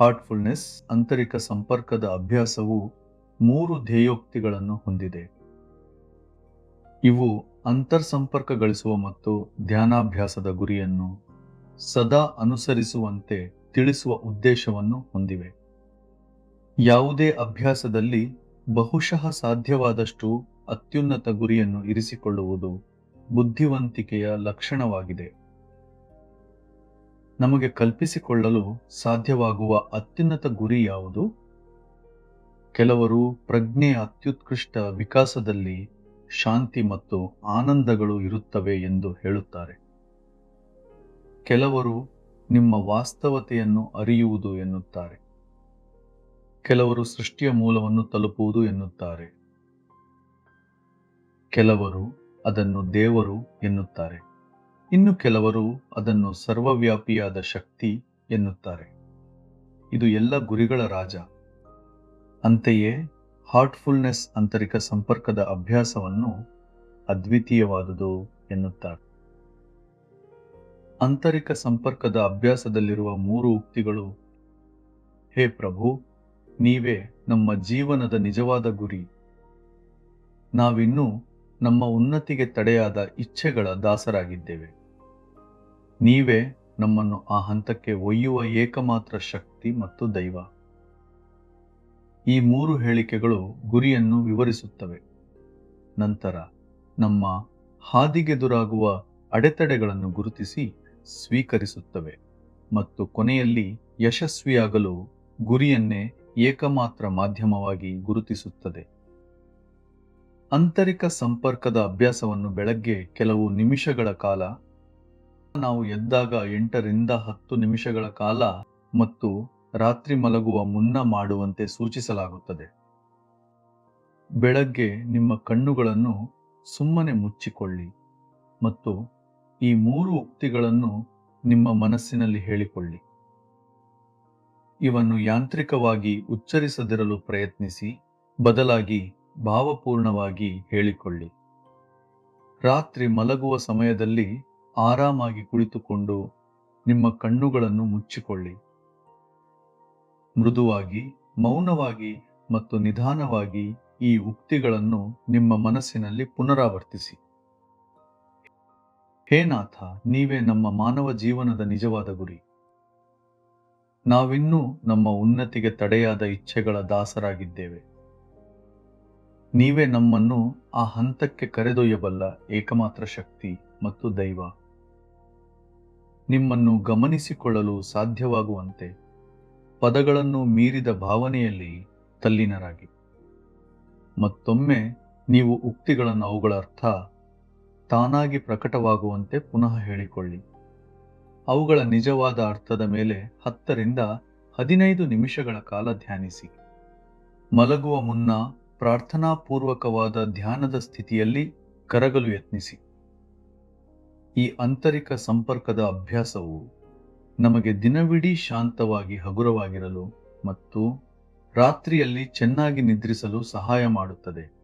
Heartfulness, ಆಂತರಿಕ ಸಂಪರ್ಕದ ಅಭ್ಯಾಸವು ಮೂರು ಧ್ಯೇಯೋಕ್ತಿಗಳನ್ನು ಹೊಂದಿದೆ. ಇವು ಅಂತರ್ಸಂಪರ್ಕ ಗಳಿಸುವ ಮತ್ತು ಧ್ಯಾನಾಭ್ಯಾಸದ ಗುರಿಯನ್ನು ಸದಾ ಅನುಸರಿಸುವಂತೆ ತಿಳಿಸುವ ಉದ್ದೇಶವನ್ನು ಹೊಂದಿವೆ. ಯಾವುದೇ ಅಭ್ಯಾಸದಲ್ಲಿ ಬಹುಶಃ ಸಾಧ್ಯವಾದಷ್ಟು ಅತ್ಯುನ್ನತ ಗುರಿಯನ್ನು ಇರಿಸಿಕೊಳ್ಳುವುದು ಬುದ್ಧಿವಂತಿಕೆಯ ಲಕ್ಷಣವಾಗಿದೆ. ನಮಗೆ ಕಲ್ಪಿಸಿಕೊಳ್ಳಲು ಸಾಧ್ಯವಾಗುವ ಅತ್ಯುನ್ನತ ಗುರಿ ಯಾವುದು? ಕೆಲವರು ಪ್ರಜ್ಞೆಯ ಅತ್ಯುತ್ಕೃಷ್ಟ ವಿಕಾಸದಲ್ಲಿ ಶಾಂತಿ ಮತ್ತು ಆನಂದಗಳು ಇರುತ್ತವೆ ಎಂದು ಹೇಳುತ್ತಾರೆ. ಕೆಲವರು ನಿಮ್ಮ ವಾಸ್ತವತೆಯನ್ನು ಅರಿಯುವುದು ಎನ್ನುತ್ತಾರೆ. ಕೆಲವರು ಸೃಷ್ಟಿಯ ಮೂಲವನ್ನು ತಲುಪುವುದು ಎನ್ನುತ್ತಾರೆ. ಕೆಲವರು ಅದನ್ನು ದೇವರು ಎನ್ನುತ್ತಾರೆ. ಇನ್ನು ಕೆಲವರು ಅದನ್ನು ಸರ್ವವ್ಯಾಪಿಯಾದ ಶಕ್ತಿ ಎನ್ನುತ್ತಾರೆ. ಇದು ಎಲ್ಲ ಗುರಿಗಳ ರಾಜ. ಅಂತೆಯೇ ಹಾರ್ಟ್ಫುಲ್ನೆಸ್ ಆಂತರಿಕ ಸಂಪರ್ಕದ ಅಭ್ಯಾಸವನ್ನು ಅದ್ವಿತೀಯವಾದುದು ಎನ್ನುತ್ತಾರೆ. ಆಂತರಿಕ ಸಂಪರ್ಕದ ಅಭ್ಯಾಸದಲ್ಲಿರುವ ಮೂರು ಉಕ್ತಿಗಳು, ಹೇ ಪ್ರಭು, ನೀವೇ ನಮ್ಮ ಜೀವನದ ನಿಜವಾದ ಗುರಿ. ನಾವಿನ್ನೂ ನಮ್ಮ ಉನ್ನತಿಗೆ ತಡೆಯಾದ ಇಚ್ಛೆಗಳ ದಾಸರಾಗಿದ್ದೇವೆ. ನೀವೇ ನಮ್ಮನ್ನು ಆ ಹಂತಕ್ಕೆ ಒಯ್ಯುವ ಏಕಮಾತ್ರ ಶಕ್ತಿ ಮತ್ತು ದೈವ. ಈ ಮೂರು ಹೇಳಿಕೆಗಳು ಗುರಿಯನ್ನು ವಿವರಿಸುತ್ತವೆ. ನಂತರ ನಮ್ಮ ಹಾದಿಗೆದುರಾಗುವ ಅಡೆತಡೆಗಳನ್ನು ಗುರುತಿಸಿ ಸ್ವೀಕರಿಸುತ್ತವೆ ಮತ್ತು ಕೊನೆಯಲ್ಲಿ ಯಶಸ್ವಿಯಾಗಲು ಗುರಿಯನ್ನೇ ಏಕಮಾತ್ರ ಮಾಧ್ಯಮವಾಗಿ ಗುರುತಿಸುತ್ತದೆ. ಆಂತರಿಕ ಸಂಪರ್ಕದ ಅಭ್ಯಾಸವನ್ನು ಬೆಳಗ್ಗೆ ಕೆಲವು ನಿಮಿಷಗಳ ಕಾಲ ನಾವು ಎದ್ದಾಗ ಎಂಟರಿಂದ ಹತ್ತು ನಿಮಿಷಗಳ ಕಾಲ ಮತ್ತು ರಾತ್ರಿ ಮಲಗುವ ಮುನ್ನ ಮಾಡುವಂತೆ ಸೂಚಿಸಲಾಗುತ್ತದೆ. ಬೆಳಗ್ಗೆ ನಿಮ್ಮ ಕಣ್ಣುಗಳನ್ನು ಸುಮ್ಮನೆ ಮುಚ್ಚಿಕೊಳ್ಳಿ ಮತ್ತು ಈ ಮೂರು ಉಕ್ತಿಗಳನ್ನು ನಿಮ್ಮ ಮನಸ್ಸಿನಲ್ಲಿ ಹೇಳಿಕೊಳ್ಳಿ. ಇವನ್ನು ಯಾಂತ್ರಿಕವಾಗಿ ಉಚ್ಚರಿಸದಿರಲು ಪ್ರಯತ್ನಿಸಿ, ಬದಲಾಗಿ ಭಾವಪೂರ್ಣವಾಗಿ ಹೇಳಿಕೊಳ್ಳಿ. ರಾತ್ರಿ ಮಲಗುವ ಸಮಯದಲ್ಲಿ ಆರಾಮಾಗಿ ಕುಳಿತುಕೊಂಡು ನಿಮ್ಮ ಕಣ್ಣುಗಳನ್ನು ಮುಚ್ಚಿಕೊಳ್ಳಿ. ಮೃದುವಾಗಿ, ಮೌನವಾಗಿ ಮತ್ತು ನಿಧಾನವಾಗಿ ಈ ಉಕ್ತಿಗಳನ್ನು ನಿಮ್ಮ ಮನಸ್ಸಿನಲ್ಲಿ ಪುನರಾವರ್ತಿಸಿ. ಹೇ ನಾಥ, ನೀವೇ ನಮ್ಮ ಮಾನವ ಜೀವನದ ನಿಜವಾದ ಗುರಿ. ನಾವಿನ್ನೂ ನಮ್ಮ ಉನ್ನತಿಗೆ ತಡೆಯಾದ ಇಚ್ಛೆಗಳ ದಾಸರಾಗಿದ್ದೇವೆ. ನೀವೇ ನಮ್ಮನ್ನು ಆ ಹಂತಕ್ಕೆ ಕರೆದೊಯ್ಯಬಲ್ಲ ಏಕಮಾತ್ರ ಶಕ್ತಿ ಮತ್ತು ದೈವ. ನಿಮ್ಮನ್ನು ಗಮನಿಸಿಕೊಳ್ಳಲು ಸಾಧ್ಯವಾಗುವಂತೆ ಪದಗಳನ್ನು ಮೀರಿದ ಭಾವನೆಯಲ್ಲಿ ತಲ್ಲಿನರಾಗಿ. ಮತ್ತೊಮ್ಮೆ ನೀವು ಉಕ್ತಿಗಳನ್ನು ಅವುಗಳ ಅರ್ಥ ತಾನಾಗಿ ಪ್ರಕಟವಾಗುವಂತೆ ಪುನಃ ಹೇಳಿಕೊಳ್ಳಿ. ಅವುಗಳ ನಿಜವಾದ ಅರ್ಥದ ಮೇಲೆ ಹತ್ತರಿಂದ ಹದಿನೈದು ನಿಮಿಷಗಳ ಕಾಲ ಧ್ಯಾನಿಸಿ. ಮಲಗುವ ಮುನ್ನ ಪ್ರಾರ್ಥನಾಪೂರ್ವಕವಾದ ಧ್ಯಾನದ ಸ್ಥಿತಿಯಲ್ಲಿ ಕರಗಲು ಯತ್ನಿಸಿ. ಈ ಆಂತರಿಕ ಸಂಪರ್ಕದ ಅಭ್ಯಾಸವು ನಮಗೆ ದಿನವಿಡೀ ಶಾಂತವಾಗಿ ಹಗುರವಾಗಿರಲು ಮತ್ತು ರಾತ್ರಿಯಲ್ಲಿ ಚೆನ್ನಾಗಿ ನಿದ್ರಿಸಲು ಸಹಾಯ ಮಾಡುತ್ತದೆ.